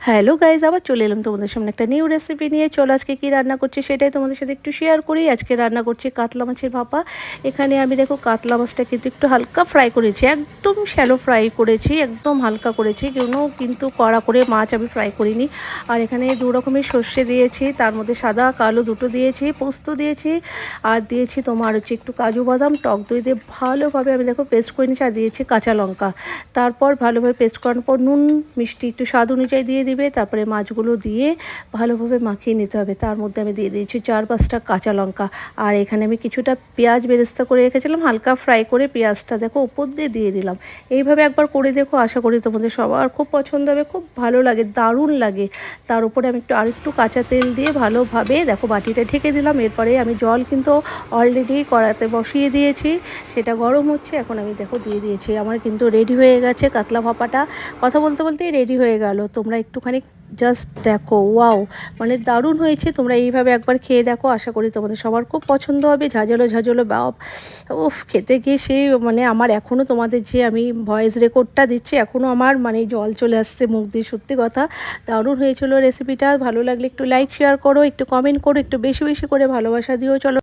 Hello guys আবার চলে এলাম তোমাদের সামনে একটা নিউ রেসিপি নিয়ে। চলো আজকে কী রান্না করছি সেটাই তোমাদের সাথে একটু শেয়ার করি। আজকে রান্না করছি কাতলা মাছের ভাপা। এখানে আমি দেখো কাতলা মাছটা কিন্তু একটু হালকা ফ্রাই করেছি, একদম শ্যালো ফ্রাই করেছি, একদম হালকা করেছি। কোনো কিন্তু কড়া করে মাছ আমি ফ্রাই করিনি। আর এখানে দু রকমের সর্ষে দিয়েছি, তার মধ্যে সাদা, কালো দুটো দিয়েছি, পোস্ত দিয়েছি, আর দিয়েছি তোমার হচ্ছে একটু কাজু বাদাম, টক দই দিয়ে ভালোভাবে আমি দেখো পেস্ট করে নিয়েছি, আর দিয়েছি কাঁচা লঙ্কা। তারপর ভালোভাবে পেস্ট করার পর নুন, মিষ্টি একটু স্বাদ অনুযায়ী দিয়ে দিবে, তারপরে মাছগুলো দিয়ে ভালোভাবে মাখিয়ে নিতে হবে। তার মধ্যে আমি দিয়ে দিয়েছি চার পাঁচটা কাঁচা লঙ্কা। আর এখানে আমি কিছুটা পেঁয়াজ বেরেস্তা করে রেখেছিলাম, হালকা ফ্রাই করে পেঁয়াজটা দেখো উপর দিয়ে দিয়ে দিলাম। এইভাবে একবার করে দেখো, আশা করি তোমাদের সবার খুব পছন্দ হবে, খুব ভালো লাগে, দারুণ লাগে। তার উপরে আমি একটু, আরেকটু কাঁচা তেল দিয়ে ভালোভাবে দেখো বাটিটা ঢেকে দিলাম। এরপরে আমি জল কিন্তু অলরেডি কড়াতে বসিয়ে দিয়েছি, সেটা গরম হচ্ছে, এখন আমি দেখো দিয়ে দিয়েছি। আমার কিন্তু রেডি হয়ে গেছে কাতলা ভাপাটা। কথা বলতে বলতেই রেডি হয়ে গেল। তোমরা একটুখানি জাস্ট দেখো ওয়াও মানে দারুণ হয়েছে। তোমরা এইভাবে একবার খেয়ে দেখো, আশা করি তোমাদের সবার খুব পছন্দ হবে। ঝাঁঝালো ঝাঁঝালো বাপ উফ, খেতে গিয়ে সেই মানে আমার এখনও তোমাদের যে আমি ভয়েস রেকর্ডটা দিচ্ছি এখনও আমার মানে জল চলে আসছে মুখ দিয়ে, সত্যি কথা। দারুণ হয়েছিল রেসিপিটা ভালো লাগলে একটু লাইক শেয়ার করো, একটু কমেন্ট করো, একটু বেশি বেশি করে ভালোবাসা দিও। চলো।